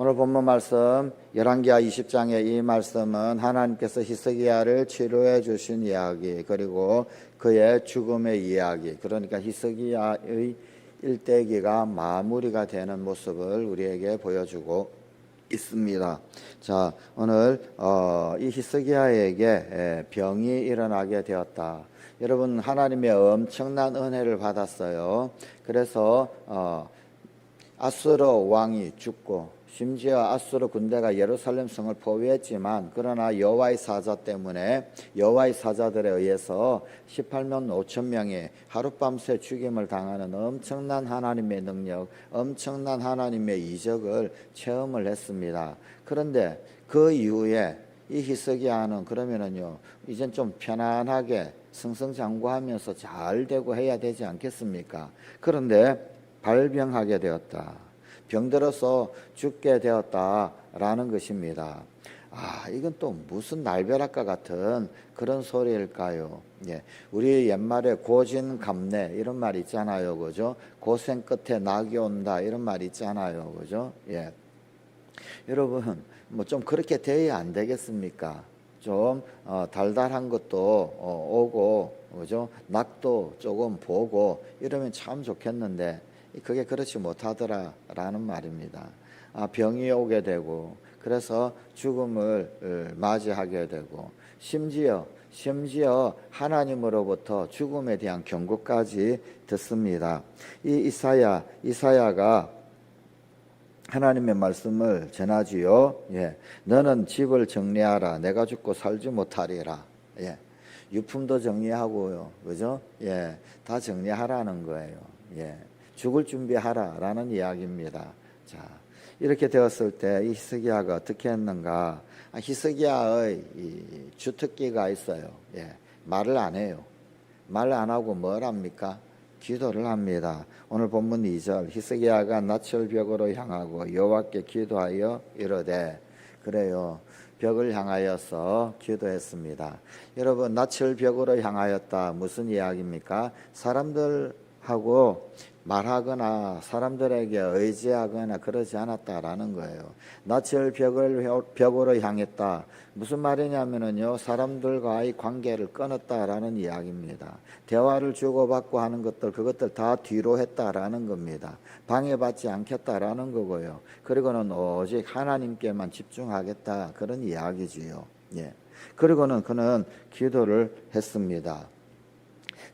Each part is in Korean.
오늘 본문 말씀 열왕기하 20장의 이 말씀은 하나님께서 히스기야를 치료해 주신 이야기 그리고 그의 죽음의 이야기 그러니까 히스기야의 일대기가 마무리가 되는 모습을 우리에게 보여주고 있습니다. 자, 오늘 어, 이 히스기야에게 에, 병이 일어나게 되었다. 여러분 하나님의 엄청난 은혜를 받았어요. 그래서 어, 아수르 왕이 죽고 심지어 아수르 군대가 예루살렘 성을 포위했지만 그러나 여호와의 사자 때문에 여호와의 사자들에 의해서 18만 5천 명이 하룻밤새 죽임을 당하는 엄청난 하나님의 능력, 엄청난 하나님의 이적을 체험을 했습니다. 그런데 그 이후에 이 히스기야는 그러면은요 이젠 좀 편안하게 승승장구하면서 잘 되고 해야 되지 않겠습니까? 그런데 발병하게 되었다. 병들어서 죽게 되었다라는 것입니다. 아, 이건 또 무슨 날벼락과 같은 그런 소리일까요? 예. 우리 옛말에 고진 감래 이런 말 있잖아요. 그죠? 고생 끝에 낙이 온다 이런 말 있잖아요. 그죠? 예. 여러분, 뭐 좀 그렇게 돼야 안 되겠습니까? 좀 어, 달달한 것도 어, 오고 그죠? 낙도 조금 보고 이러면 참 좋겠는데 그게 그렇지 못하더라라는 말입니다. 아, 병이 오게 되고 그래서 죽음을 어, 맞이하게 되고 심지어 심지어 하나님으로부터 죽음에 대한 경고까지 듣습니다. 이 이사야 이사야가 하나님의 말씀을 전하지요. 예. 너는 집을 정리하라. 내가 죽고 살지 못하리라. 예. 유품도 정리하고요. 그죠? 예. 다 정리하라는 거예요. 예. 죽을 준비하라라는 이야기입니다. 자, 이렇게 되었을 때 이 히스기야가 어떻게 했는가? 아, 히스기야의 이 주특기가 있어요. 예. 말을 안 해요. 말 안 하고 뭘 합니까? 기도를 합니다. 오늘 본문 2절 히스기야가 낯을 벽으로 향하고 여호와께 기도하여 이르되 그래요. 벽을 향하여서 기도했습니다. 여러분 낯을 벽으로 향하였다 무슨 이야기입니까? 사람들하고 말하거나 사람들에게 의지하거나 그러지 않았다라는 거예요. 낯을 벽을 벽으로 향했다. 무슨 말이냐면은요, 사람들과의 관계를 끊었다라는 이야기입니다. 대화를 주고받고 하는 것들, 그것들 다 뒤로 했다라는 겁니다. 방해받지 않겠다라는 거고요. 그리고는 오직 하나님께만 집중하겠다. 그런 이야기지요. 예. 그리고는 그는 기도를 했습니다.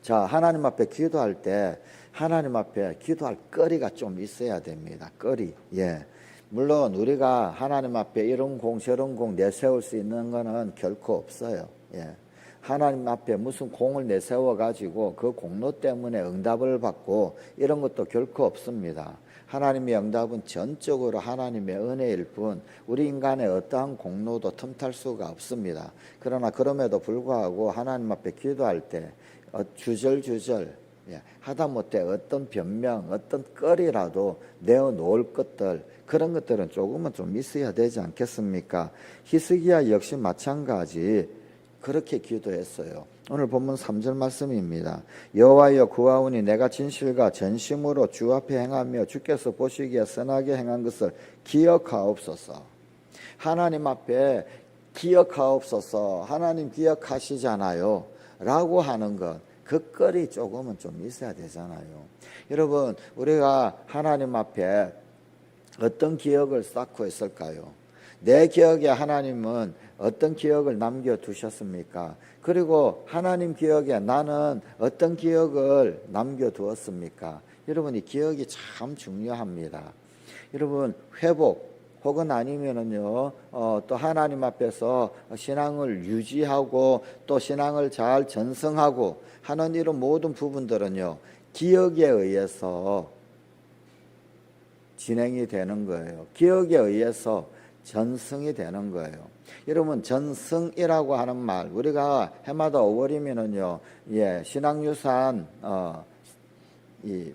자, 하나님 앞에 기도할 때 하나님 앞에 기도할 거리가 좀 있어야 됩니다. 거리. 예. 물론 우리가 하나님 앞에 이런 공 저런 공 내세울 수 있는 거는 결코 없어요. 예. 하나님 앞에 무슨 공을 내세워 가지고 그 공로 때문에 응답을 받고 이런 것도 결코 없습니다. 하나님의 응답은 전적으로 하나님의 은혜일 뿐 우리 인간의 어떠한 공로도 틈탈 수가 없습니다. 그러나 그럼에도 불구하고 하나님 앞에 기도할 때 어, 주절주절 예, 하다못해 어떤 변명, 어떤 거리라도 내어 놓을 것들 그런 것들은 조금은 좀 있어야 되지 않겠습니까? 히스기야 역시 마찬가지 그렇게 기도했어요. 오늘 본문 3절 말씀입니다. 여호와여 구하오니 내가 진실과 전심으로 주 앞에 행하며 주께서 보시기에 선하게 행한 것을 기억하옵소서. 하나님 앞에 기억하옵소서. 하나님 기억하시잖아요. 라고 하는 것. 그 거리 조금은 좀 있어야 되잖아요. 여러분, 우리가 하나님 앞에 어떤 기억을 쌓고 있을까요? 내 기억에 하나님은 어떤 기억을 남겨두셨습니까? 그리고 하나님 기억에 나는 어떤 기억을 남겨두었습니까? 여러분, 이 기억이 참 중요합니다. 여러분, 회복, 혹은 아니면은요, 어, 또 하나님 앞에서 신앙을 유지하고 또 신앙을 잘 전승하고 하는 이런 모든 부분들은요, 기억에 의해서 진행이 되는 거예요. 기억에 의해서 전승이 되는 거예요. 여러분 전승이라고 하는 말 우리가 해마다 5월이면은요, 예 신앙유산 어 이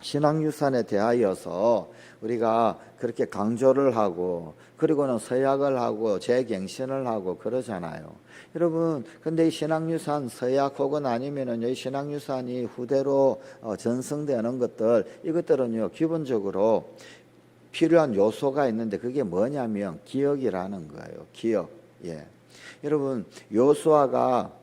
신앙유산에 대하여서 우리가 그렇게 강조를 하고 그리고는 서약을 하고 재갱신을 하고 그러잖아요. 여러분, 근데 이 신앙유산 서약 혹은 아니면은 이 신앙유산이 후대로 어, 전승되는 것들 이것들은요 기본적으로 필요한 요소가 있는데 그게 뭐냐면 기억이라는 거예요. 기억. 예. 여러분 요수아가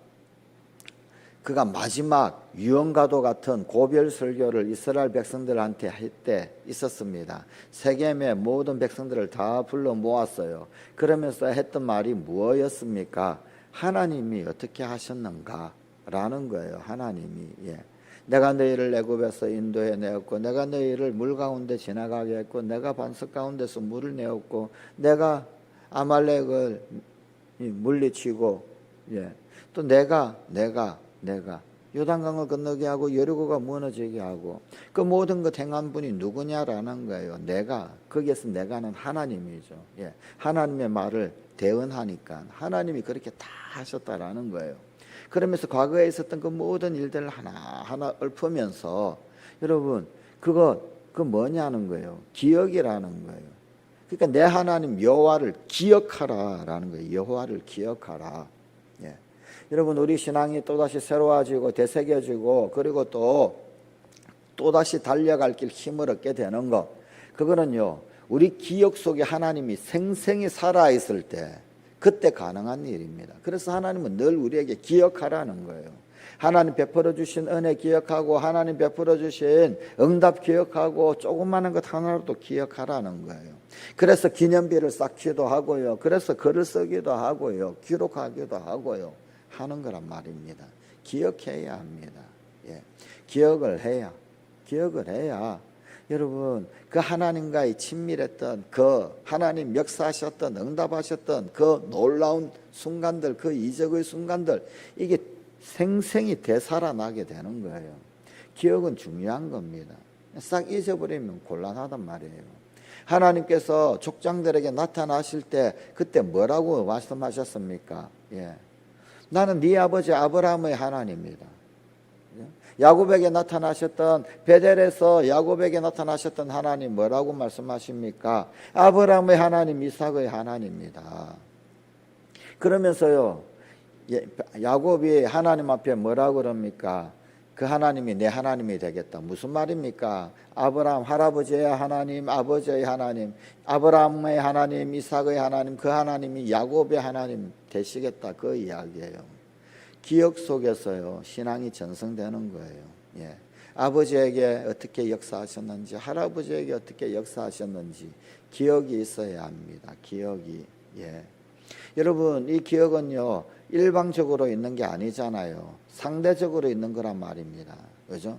그가 마지막 유언가도 같은 고별 설교를 이스라엘 백성들한테 할 때 있었습니다. 세겜의 모든 백성들을 다 불러 모았어요. 그러면서 했던 말이 무엇이었습니까? 하나님이 어떻게 하셨는가? 라는 거예요. 하나님이. 예. 내가 너희를 애굽에서 인도해 내었고 내가 너희를 물 가운데 지나가게 했고 내가 반석 가운데서 물을 내었고 내가 아말렉을 물리치고 예. 또 내가 내가 내가 요단강을 건너게 하고 여리고가 무너지게 하고 그 모든 것 행한 분이 누구냐라는 거예요. 내가 거기에서 내가는 하나님이죠. 예. 하나님의 말을 대언하니까 하나님이 그렇게 다 하셨다라는 거예요. 그러면서 과거에 있었던 그 모든 일들을 하나하나 읊으면서 여러분 그거 그 뭐냐는 거예요. 기억이라는 거예요. 그러니까 내 하나님 여호와를 기억하라라는 거예요. 여호와를 기억하라. 예. 여러분 우리 신앙이 또다시 새로워지고 되새겨지고 그리고 또 또다시 달려갈 길 힘을 얻게 되는 것 그거는요. 우리 기억 속에 하나님이 생생히 살아 있을 때 그때 가능한 일입니다. 그래서 하나님은 늘 우리에게 기억하라는 거예요. 하나님 베풀어 주신 은혜 기억하고 하나님 베풀어 주신 응답 기억하고 조그마한 것 하나라도 기억하라는 거예요. 그래서 기념비를 쌓기도 하고요. 그래서 글을 쓰기도 하고요. 기록하기도 하고요. 하는 거란 말입니다. 기억해야 합니다. 예. 기억을 해야 기억을 해야 여러분 그 하나님과의 친밀했던 그 하나님 역사하셨던 응답하셨던 그 놀라운 순간들 그 이적의 순간들 이게 생생히 되살아나게 되는 거예요. 기억은 중요한 겁니다. 싹 잊어버리면 곤란하단 말이에요. 하나님께서 족장들에게 나타나실 때 그때 뭐라고 말씀하셨습니까? 예. 나는 네 아버지 아브라함의 하나님이다. 야곱에게 나타나셨던 베델에서 야곱에게 나타나셨던 하나님 뭐라고 말씀하십니까? 아브라함의 하나님, 이삭의 하나님입니다. 그러면서요, 예, 야곱이 하나님 앞에 뭐라고 그럽니까? 그 하나님이 내 하나님이 되겠다. 무슨 말입니까? 아브라함 할아버지의 하나님, 아버지의 하나님, 아브라함의 하나님, 이삭의 하나님, 그 하나님이 야곱의 하나님 되시겠다. 그 이야기예요. 기억 속에서요 신앙이 전성되는 거예요. 예. 아버지에게 어떻게 역사하셨는지 할아버지에게 어떻게 역사하셨는지 기억이 있어야 합니다. 기억이 예. 여러분 이 기억은요 일방적으로 있는 게 아니잖아요. 상대적으로 있는 거란 말입니다. 그죠?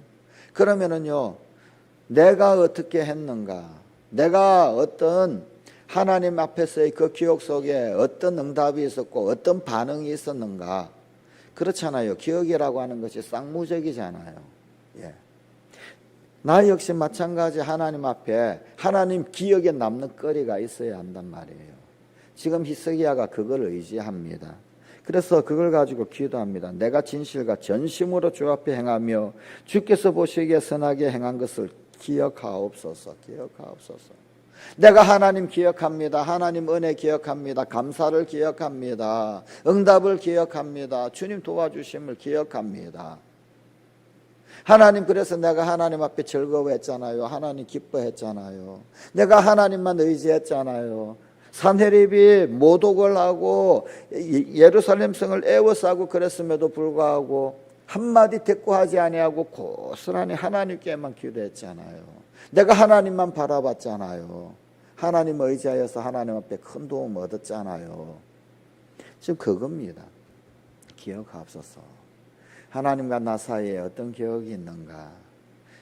그러면은요 내가 어떻게 했는가 내가 어떤 하나님 앞에서의 그 기억 속에 어떤 응답이 있었고 어떤 반응이 있었는가 그렇잖아요. 기억이라고 하는 것이 쌍무적이잖아요. 예. 나 역시 마찬가지 하나님 앞에 하나님 기억에 남는 거리가 있어야 한단 말이에요. 지금 히스기야가 그걸 의지합니다. 그래서 그걸 가지고 기도합니다. 내가 진실과 전심으로 주 앞에 행하며 주께서 보시기에 선하게 행한 것을 기억하옵소서. 기억하옵소서. 내가 하나님 기억합니다. 하나님 은혜 기억합니다. 감사를 기억합니다. 응답을 기억합니다. 주님 도와주심을 기억합니다. 하나님 그래서 내가 하나님 앞에 즐거워했잖아요. 하나님 기뻐했잖아요. 내가 하나님만 의지했잖아요. 산헤립이 모독을 하고 예루살렘 성을 애워싸고 그랬음에도 불구하고 한마디 대꾸하지 아니하고 고스란히 하나님께만 기도했잖아요. 내가 하나님만 바라봤잖아요. 하나님 의지하여서 하나님 앞에 큰 도움 얻었잖아요. 지금 그겁니다. 기억하옵소서. 하나님과 나 사이에 어떤 기억이 있는가?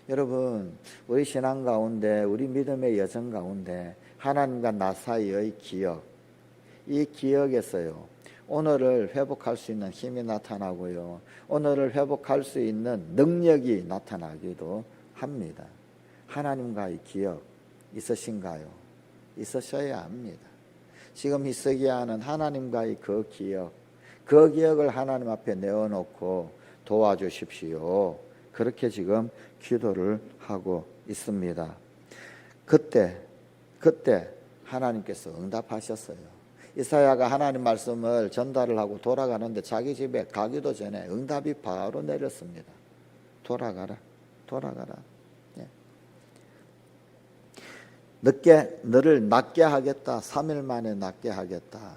여러분, 우리 신앙 가운데, 우리 믿음의 여정 가운데 하나님과 나 사이의 기억, 이 기억에서요, 오늘을 회복할 수 있는 힘이 나타나고요, 오늘을 회복할 수 있는 능력이 나타나기도 합니다. 하나님과의 기억 있으신가요? 있으셔야 합니다. 지금 히스기야는 하나님과의 그 기억, 그 기억을 하나님 앞에 내어놓고 도와주십시오. 그렇게 지금 기도를 하고 있습니다. 그때, 그때 하나님께서 응답하셨어요. 이사야가 하나님 말씀을 전달을 하고 돌아가는데 자기 집에 가기도 전에 응답이 바로 내렸습니다. 돌아가라, 돌아가라. 늦게 너를 낫게 하겠다. 3일 만에 낫게 하겠다.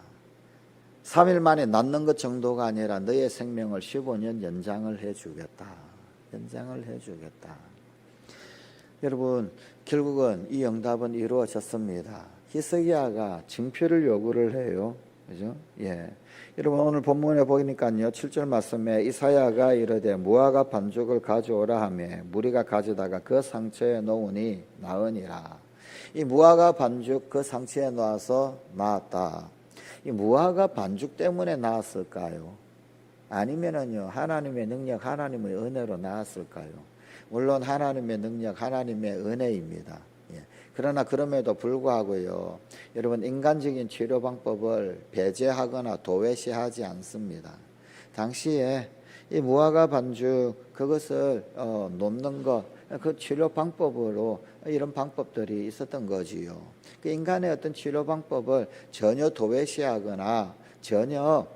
3일 만에 낫는 것 정도가 아니라 너의 생명을 15년 연장을 해 주겠다. 연장을 해 주겠다. 여러분, 결국은 이 응답은 이루어졌습니다. 히스기야가 증표를 요구를 해요. 그죠? 예. 여러분 오늘 본문에 보니까요. 7절 말씀에 이사야가 이르되 무화과 반죽을 가져오라 하며 무리가 가져다가 그 상처에 놓으니 나으니라. 이 무화과 반죽 그 상처에 놓아서 나았다. 이 무화과 반죽 때문에 나았을까요? 아니면은요. 하나님의 능력, 하나님의 은혜로 나았을까요? 물론 하나님의 능력, 하나님의 은혜입니다. 예. 그러나 그럼에도 불구하고요, 여러분 인간적인 치료 방법을 배제하거나 도외시하지 않습니다. 당시에 이 무화과 반죽 그것을 어, 놓는 것, 그 치료 방법으로 이런 방법들이 있었던 거지요. 그 인간의 어떤 치료 방법을 전혀 도외시하거나 전혀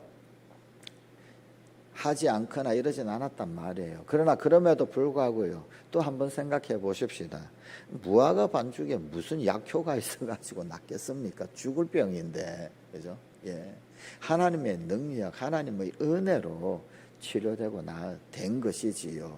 하지 않거나 이러진 않았단 말이에요. 그러나 그럼에도 불구하고요. 또 한번 생각해 보십시다. 무화과 반죽에 무슨 약효가 있어가지고 낫겠습니까? 죽을 병인데, 그죠? 예. 하나님의 능력, 하나님의 은혜로 치료되고 나된 것이지요.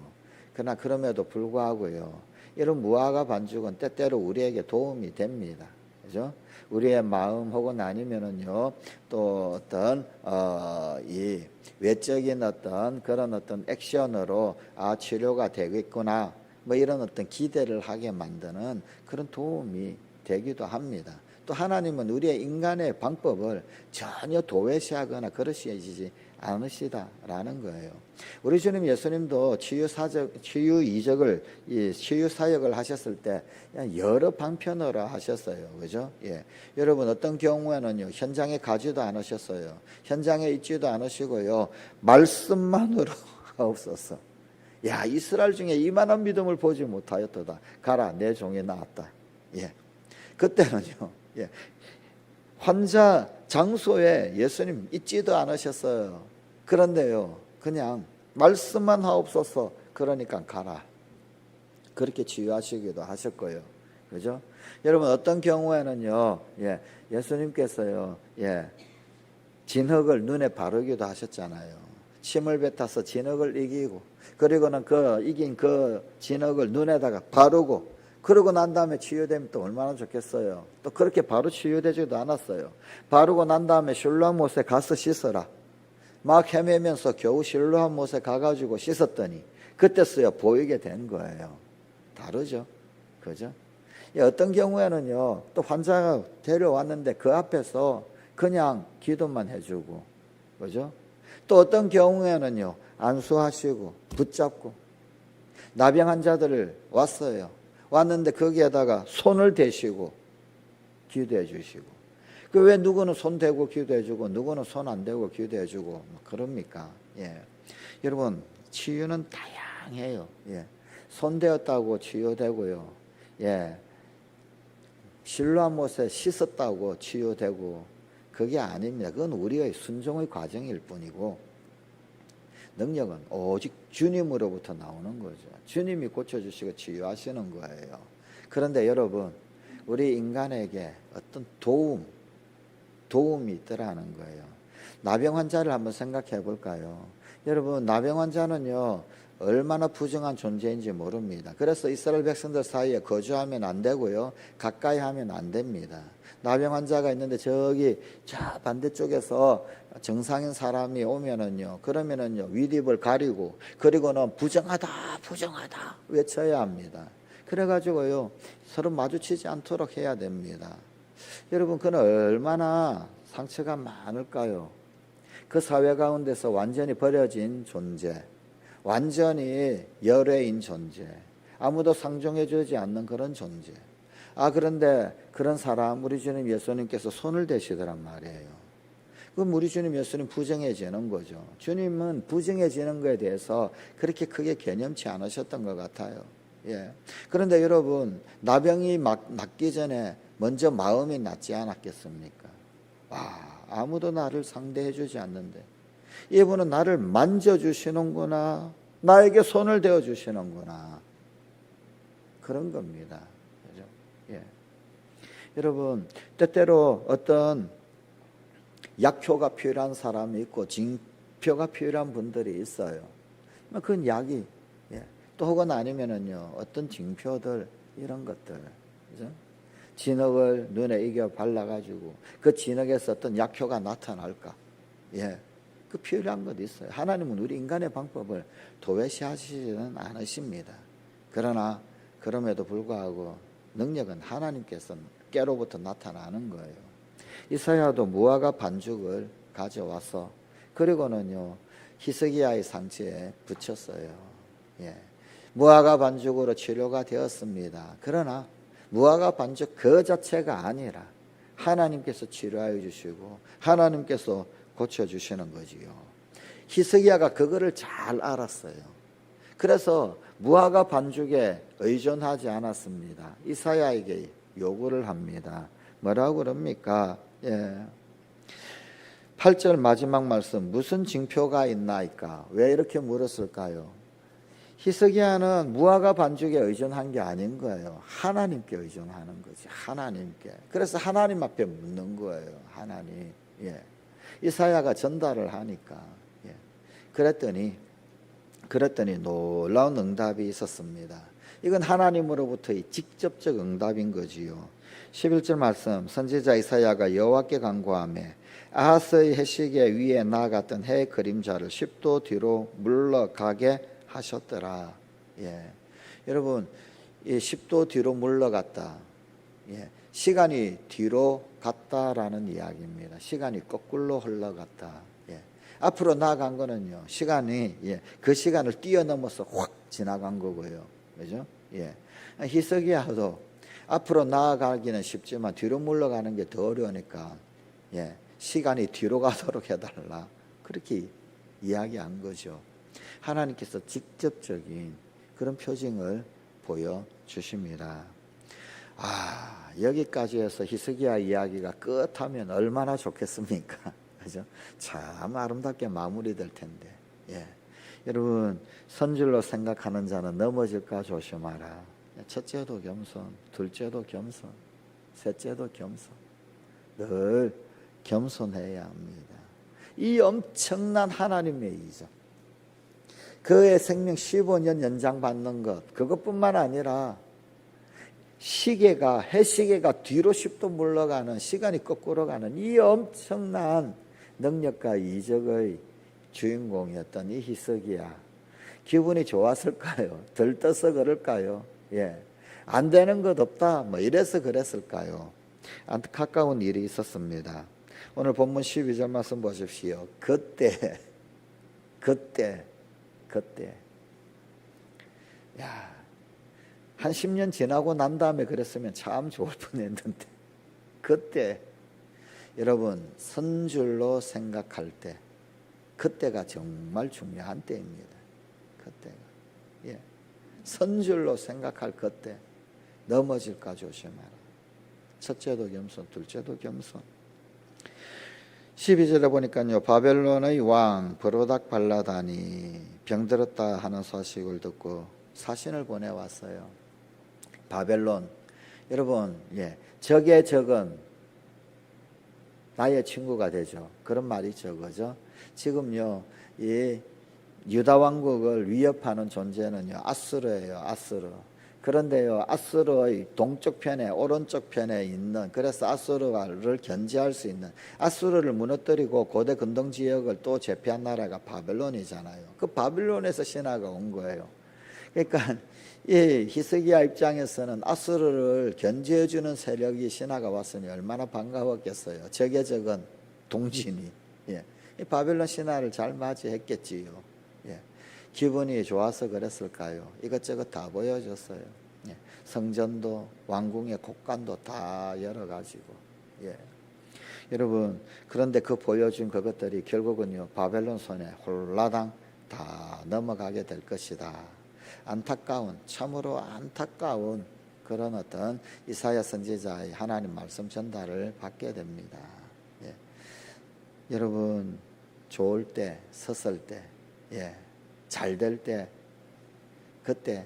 그러나 그럼에도 불구하고요. 이런 무화과 반죽은 때때로 우리에게 도움이 됩니다. 그죠? 우리의 마음 혹은 아니면은요 또 어떤 어 이 외적인 어떤 그런 어떤 액션으로 아 치료가 되겠구나 뭐 이런 어떤 기대를 하게 만드는 그런 도움이 되기도 합니다. 또 하나님은 우리의 인간의 방법을 전혀 도외시하거나 그러시지 않으시다라는 거예요. 우리 주님 예수님도 치유 사적, 치유 이적을, 이 치유 사역을 하셨을 때 여러 방편으로 하셨어요. 그죠? 예. 여러분 어떤 경우에는요, 현장에 가지도 않으셨어요. 현장에 있지도 않으시고요, 말씀만으로 없었어. 야, 이스라엘 중에 이만한 믿음을 보지 못하였도다. 가라, 내 종이 나왔다. 예. 그때는요, 예. 환자 장소에 예수님 있지도 않으셨어요. 그런데요, 그냥 말씀만 하옵소서. 그러니까 가라. 그렇게 치유하시기도 하셨고요. 그죠? 여러분, 어떤 경우에는요, 예, 예수님께서요, 예, 진흙을 눈에 바르기도 하셨잖아요. 침을 뱉어서 진흙을 이기고, 그리고는 그 이긴 그 진흙을 눈에다가 바르고, 그러고 난 다음에 치유되면 또 얼마나 좋겠어요. 또 그렇게 바로 치유되지도 않았어요. 바르고 난 다음에 실로암 못에 가서 씻어라. 막 헤매면서 겨우 실로암 못에 가가지고 씻었더니 그때서야 보이게 된 거예요. 다르죠. 그죠? 예, 어떤 경우에는요, 또 환자가 데려왔는데 그 앞에서 그냥 기도만 해주고, 그죠? 또 어떤 경우에는요, 안수하시고, 붙잡고, 나병 환자들을 왔어요. 왔는데 거기에다가 손을 대시고 기도해 주시고 그 왜 누구는 손 대고 기도해 주고 누구는 손 안 대고 기도해 주고 뭐 그럽니까? 예. 여러분 치유는 다양해요. 예. 손 대었다고 치유되고요. 예. 실로한 못에 씻었다고 치유되고 그게 아닙니다. 그건 우리의 순종의 과정일 뿐이고 능력은 오직 주님으로부터 나오는 거죠. 주님이 고쳐주시고 치유하시는 거예요. 그런데 여러분, 우리 인간에게 어떤 도움, 도움이 있더라는 거예요. 나병 환자를 한번 생각해 볼까요? 여러분, 나병 환자는요, 얼마나 부정한 존재인지 모릅니다. 그래서 이스라엘 백성들 사이에 거주하면 안 되고요, 가까이 하면 안 됩니다. 나병 환자가 있는데 저기 저 반대쪽에서 정상인 사람이 오면은요, 그러면은요, 윗입을 가리고, 그리고는 부정하다, 부정하다 외쳐야 합니다. 그래가지고요, 서로 마주치지 않도록 해야 됩니다. 여러분, 그는 얼마나 상처가 많을까요? 그 사회 가운데서 완전히 버려진 존재, 완전히 열애인 존재, 아무도 상종해주지 않는 그런 존재. 아, 그런데 그런 사람, 우리 주님 예수님께서 손을 대시더란 말이에요. 그럼 우리 주님 예수님 부정해지는 거죠. 주님은 부정해지는 것에 대해서 그렇게 크게 개념치 않으셨던 것 같아요. 예. 그런데 여러분, 나병이 막 낫기 전에 먼저 마음이 낫지 않았겠습니까? 와, 아무도 나를 상대해 주지 않는데. 이분은 나를 만져주시는구나. 나에게 손을 대어 주시는구나. 그런 겁니다. 그죠? 예. 여러분 때때로 어떤 약효가 필요한 사람이 있고 징표가 필요한 분들이 있어요. 뭐 그건 약이 예. 또 혹은 아니면은요 어떤 징표들 이런 것들 그죠? 진흙을 눈에 이겨 발라가지고 그 진흙에서 어떤 약효가 나타날까? 예. 그 필요한 것 있어요. 하나님은 우리 인간의 방법을 도외시하시지는 않으십니다. 그러나 그럼에도 불구하고 능력은 하나님께서 깨로부터 나타나는 거예요. 이사야도 무화과 반죽을 가져와서 그리고는요 히스기야의 상처에 붙였어요. 예. 무화과 반죽으로 치료가 되었습니다. 그러나 무화과 반죽 그 자체가 아니라 하나님께서 치료하여 주시고 하나님께서 고쳐 주시는 거지요. 히스기야가 그거를 잘 알았어요. 그래서 무화과 반죽에 의존하지 않았습니다. 이사야에게 요구를 합니다. 뭐라고 그럽니까? 예. 8절 마지막 말씀 무슨 징표가 있나이까? 왜 이렇게 물었을까요? 히스기야는 무화과 반죽에 의존한 게 아닌 거예요. 하나님께 의존하는 거지. 하나님께. 그래서 하나님 앞에 묻는 거예요. 하나님. 예. 이사야가 전달을 하니까. 예. 그랬더니 그랬더니 놀라운 응답이 있었습니다. 이건 하나님으로부터의 직접적 응답인 거지요. 11절 말씀 선지자 이사야가 여호와께 간구하며 아하스의 해시계 위에 나갔던 해 그림자를 10도 뒤로 물러가게 하셨더라. 예. 여러분, 이 10도 뒤로 물러갔다. 예. 시간이 뒤로 갔다라는 이야기입니다. 시간이 거꾸로 흘러갔다. 예. 앞으로 나아간 거는요, 시간이, 예. 그 시간을 뛰어넘어서 확 지나간 거고요. 그죠? 예. 희석이야도 앞으로 나아가기는 쉽지만 뒤로 물러가는 게 더 어려우니까, 예. 시간이 뒤로 가도록 해달라. 그렇게 이야기한 거죠. 하나님께서 직접적인 그런 표징을 보여 주십니다. 아, 여기까지 해서 히스기야 이야기가 끝하면 얼마나 좋겠습니까? 그죠? 참 아름답게 마무리될 텐데. 예. 여러분, 선줄로 생각하는 자는 넘어질까 조심하라. 첫째도 겸손, 둘째도 겸손, 셋째도 겸손. 늘 겸손해야 합니다. 이 엄청난 하나님의 이적. 그의 생명 15년 연장받는 것, 그것뿐만 아니라 시계가, 해시계가 뒤로 10도 물러가는, 시간이 거꾸로 가는 이 엄청난 능력과 이적의 주인공이었던 이 희석이야. 기분이 좋았을까요? 들떠서 그럴까요? 예. 안 되는 것 없다. 뭐 이래서 그랬을까요? 안타까운 일이 있었습니다. 오늘 본문 12절 말씀 보십시오. 그때, 그때, 그때. 야, 한 10년 지나고 난 다음에 그랬으면 참 좋을 뻔 했는데. 그때, 여러분, 선줄로 생각할 때, 그때가 정말 중요한 때입니다. 그때가. 예. 선줄로 생각할 그때, 넘어질까 조심하라. 첫째도 겸손, 둘째도 겸손. 12절에 보니까요, 바벨론의 왕 버로닥 발라단이 병들었다 하는 소식을 듣고 사신을 보내왔어요. 바벨론. 여러분, 예. 적의 적은 나의 친구가 되죠. 그런 말이 적어죠. 지금요, 이 유다 왕국을 위협하는 존재는요, 아수르예요, 아수르. 그런데요, 아수르의 동쪽 편에, 오른쪽 편에 있는, 그래서 아수르를 견제할 수 있는, 아수르를 무너뜨리고 고대 근동 지역을 또 제패한 나라가 바벨론이잖아요. 그 바벨론에서 신화가 온 거예요. 그러니까 이 히스기야 입장에서는 아수르를 견제해주는 세력이 신화가 왔으니 얼마나 반가웠겠어요. 적의 적은 동진이. 예. 이 바벨론 신화를 잘 맞이했겠지요. 예. 기분이 좋아서 그랬을까요? 이것저것 다 보여줬어요. 예. 성전도 왕궁의 곡간도 다 열어가지고. 예. 여러분 그런데 그 보여준 그것들이 결국은요 바벨론 손에 홀라당 다 넘어가게 될 것이다. 안타까운 참으로 안타까운 그런 어떤 이사야 선지자의 하나님 말씀 전달을 받게 됩니다. 예. 여러분 좋을 때, 섰을 때, 예. 잘 될 때, 그때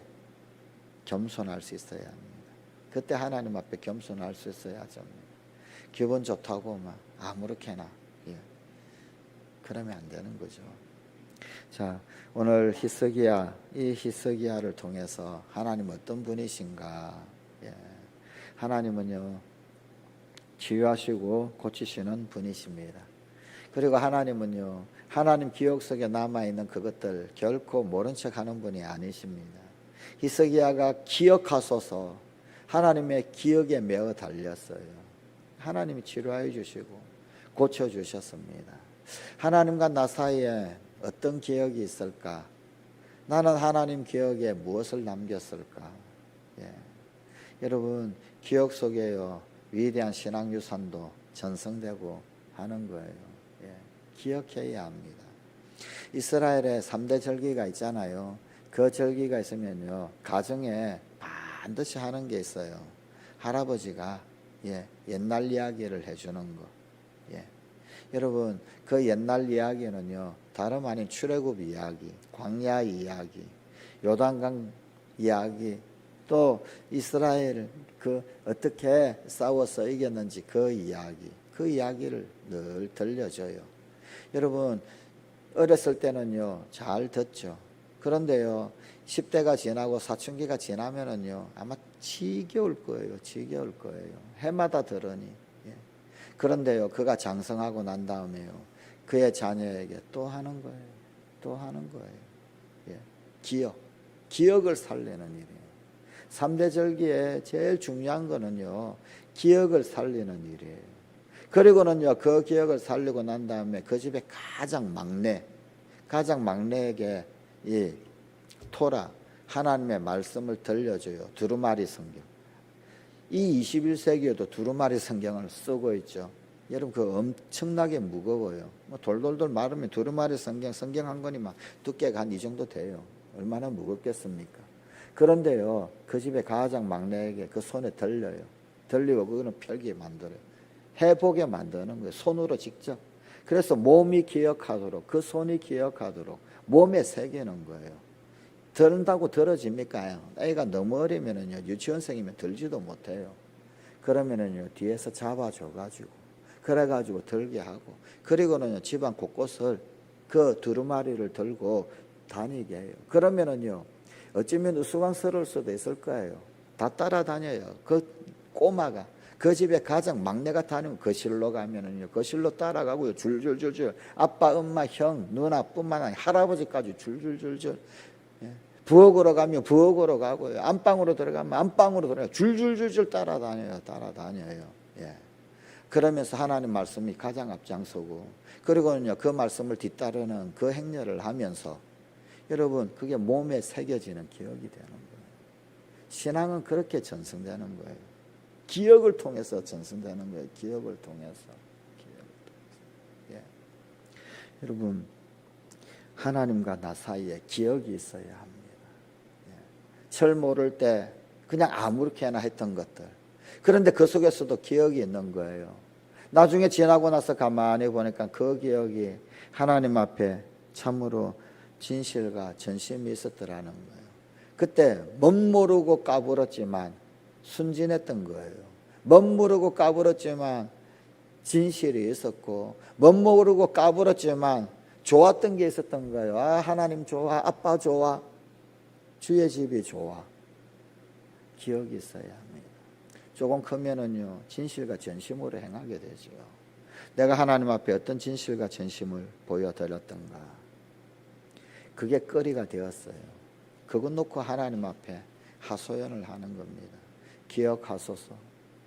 겸손할 수 있어야 합니다. 그때 하나님 앞에 겸손할 수 있어야죠. 기분 좋다고 막 아무렇게나 예. 그러면 안 되는 거죠. 자, 오늘 히스기야 이 히스기야를 통해서 하나님 어떤 분이신가? 예. 하나님은요 치유하시고 고치시는 분이십니다. 그리고 하나님은요 하나님 기억 속에 남아 있는 그것들 결코 모른 척하는 분이 아니십니다. 히스기야가 기억하소서 하나님의 기억에 매어 달렸어요. 하나님이 치료하여 주시고 고쳐 주셨습니다. 하나님과 나 사이에 어떤 기억이 있을까? 나는 하나님 기억에 무엇을 남겼을까? 예. 여러분 기억 속에요 위대한 신앙 유산도 전성되고 하는 거예요. 예. 기억해야 합니다. 이스라엘에 3대 절기가 있잖아요. 그 절기가 있으면요 가정에 반드시 하는 게 있어요. 할아버지가 예, 옛날 이야기를 해주는 거. 예. 여러분 그 옛날 이야기는요 다름 아닌 출애굽 이야기, 광야 이야기, 요단강 이야기, 또 이스라엘 그 어떻게 싸워서 이겼는지 그 이야기, 그 이야기를 늘 들려줘요. 여러분 어렸을 때는요 잘 듣죠. 그런데요 10대가 지나고 사춘기가 지나면은요 아마 지겨울 거예요. 지겨울 거예요. 해마다 들으니. 예. 그런데요 그가 장성하고 난 다음에요 그의 자녀에게 또 하는 거예요. 또 하는 거예요. 예. 기억, 기억을 살리는 일이에요. 3대 절기에 제일 중요한 거는요 기억을 살리는 일이에요. 그리고는요 그 기억을 살리고 난 다음에 그 집에 가장 막내, 가장 막내에게 이 토라 하나님의 말씀을 들려줘요. 두루마리 성경. 이 21세기에도 두루마리 성경을 쓰고 있죠. 여러분 그 엄청나게 무거워요. 뭐 돌돌돌 마르면 두루마리 성경 성경 한 권이 막 두께가 한 이 정도 돼요. 얼마나 무겁겠습니까? 그런데요 그 집에 가장 막내에게 그 손에 들려요. 들리고 그거는 펼게 만들어요. 해보게 만드는 거예요. 손으로 직접. 그래서 몸이 기억하도록 그 손이 기억하도록 몸에 새기는 거예요. 들은다고 들어집니까? 애가 너무 어리면은요, 유치원생이면 들지도 못해요. 그러면은요, 뒤에서 잡아줘가지고, 그래가지고 들게 하고, 그리고는요, 집안 곳곳을 그 두루마리를 들고 다니게 해요. 그러면은요, 어쩌면 우스꽝스러울 수도 있을 거예요. 다 따라다녀요. 그 꼬마가. 그 집에 가장 막내가 다니면 거실로 가면은요, 거실로 따라가고요, 줄줄줄줄. 아빠, 엄마, 형, 누나뿐만 아니라 할아버지까지 줄줄줄줄. 예. 부엌으로 가면 부엌으로 가고요. 안방으로 들어가면 안방으로 들어가요. 줄줄줄줄 따라다녀요. 따라다녀요. 예. 그러면서 하나님 말씀이 가장 앞장서고 그리고는요 그 말씀을 뒤따르는 그 행렬을 하면서 여러분 그게 몸에 새겨지는 기억이 되는 거예요. 신앙은 그렇게 전승되는 거예요. 기억을 통해서 전승되는 거예요. 기억을 통해서. 기억을 통해서. 예. 여러분 하나님과 나 사이에 기억이 있어야 합니다. 예. 철 모를 때 그냥 아무렇게나 했던 것들. 그런데 그 속에서도 기억이 있는 거예요. 나중에 지나고 나서 가만히 보니까 그 기억이 하나님 앞에 참으로 진실과 전심이 있었더라는 거예요. 그때 멋모르고 까불었지만 순진했던 거예요. 멋모르고 까불었지만 진실이 있었고 멋모르고 까불었지만 좋았던 게 있었던 거예요. 아, 하나님 좋아, 아빠 좋아, 주의 집이 좋아. 기억이 있어야 합니다. 조금 크면은요, 진실과 전심으로 행하게 되죠. 내가 하나님 앞에 어떤 진실과 전심을 보여드렸던가. 그게 거리가 되었어요. 그것 놓고 하나님 앞에 하소연을 하는 겁니다. 기억하소서,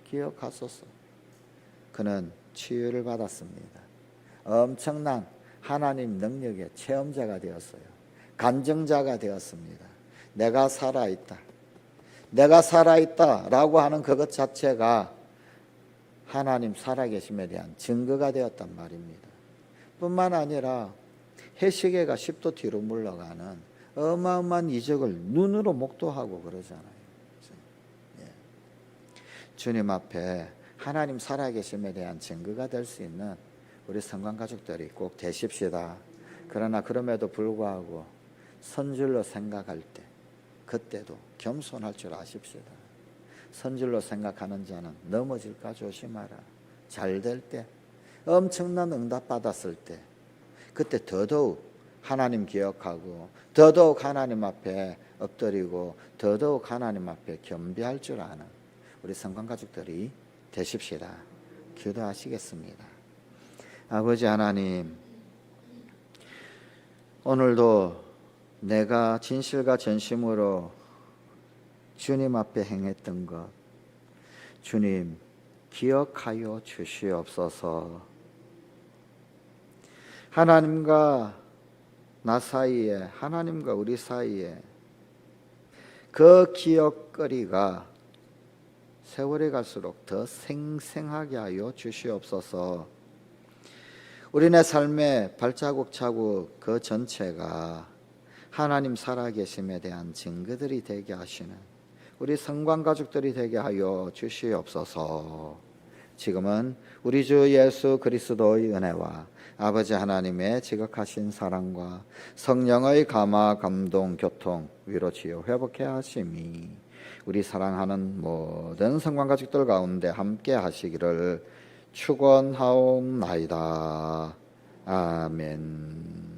기억하소서. 그는 치유를 받았습니다. 엄청난 하나님 능력의 체험자가 되었어요. 간증자가 되었습니다. 내가 살아있다. 내가 살아있다. 라고 하는 그것 자체가 하나님 살아계심에 대한 증거가 되었단 말입니다. 뿐만 아니라 해시계가 10도 뒤로 물러가는 어마어마한 이적을 눈으로 목도하고 그러잖아요. 예. 주님 앞에 하나님 살아계심에 대한 증거가 될 수 있는 우리 성관 가족들이 꼭 되십시다. 그러나 그럼에도 불구하고 선줄로 생각할 때 그때도 겸손할 줄 아십시다. 선질로 생각하는 자는 넘어질까 조심하라. 잘 될 때, 엄청난 응답 받았을 때, 그때 더더욱 하나님 기억하고, 더더욱 하나님 앞에 엎드리고, 더더욱 하나님 앞에 겸비할 줄 아는 우리 성관 가족들이 되십시다. 기도하시겠습니다. 아버지 하나님, 오늘도 내가 진실과 전심으로 주님 앞에 행했던 것, 주님 기억하여 주시옵소서. 하나님과 나 사이에, 하나님과 우리 사이에 그 기억거리가 세월이 갈수록 더 생생하게 하여 주시옵소서. 우리네 삶의 발자국 자국 그 전체가 하나님 살아계심에 대한 증거들이 되게 하시는 우리 성관 가족들이 되게 하여 주시옵소서. 지금은 우리 주 예수 그리스도의 은혜와 아버지 하나님의 지극하신 사랑과 성령의 감화 감동 교통 위로 치유 회복해 하심이 우리 사랑하는 모든 성관 가족들 가운데 함께 하시기를 축원하옵나이다. 아멘.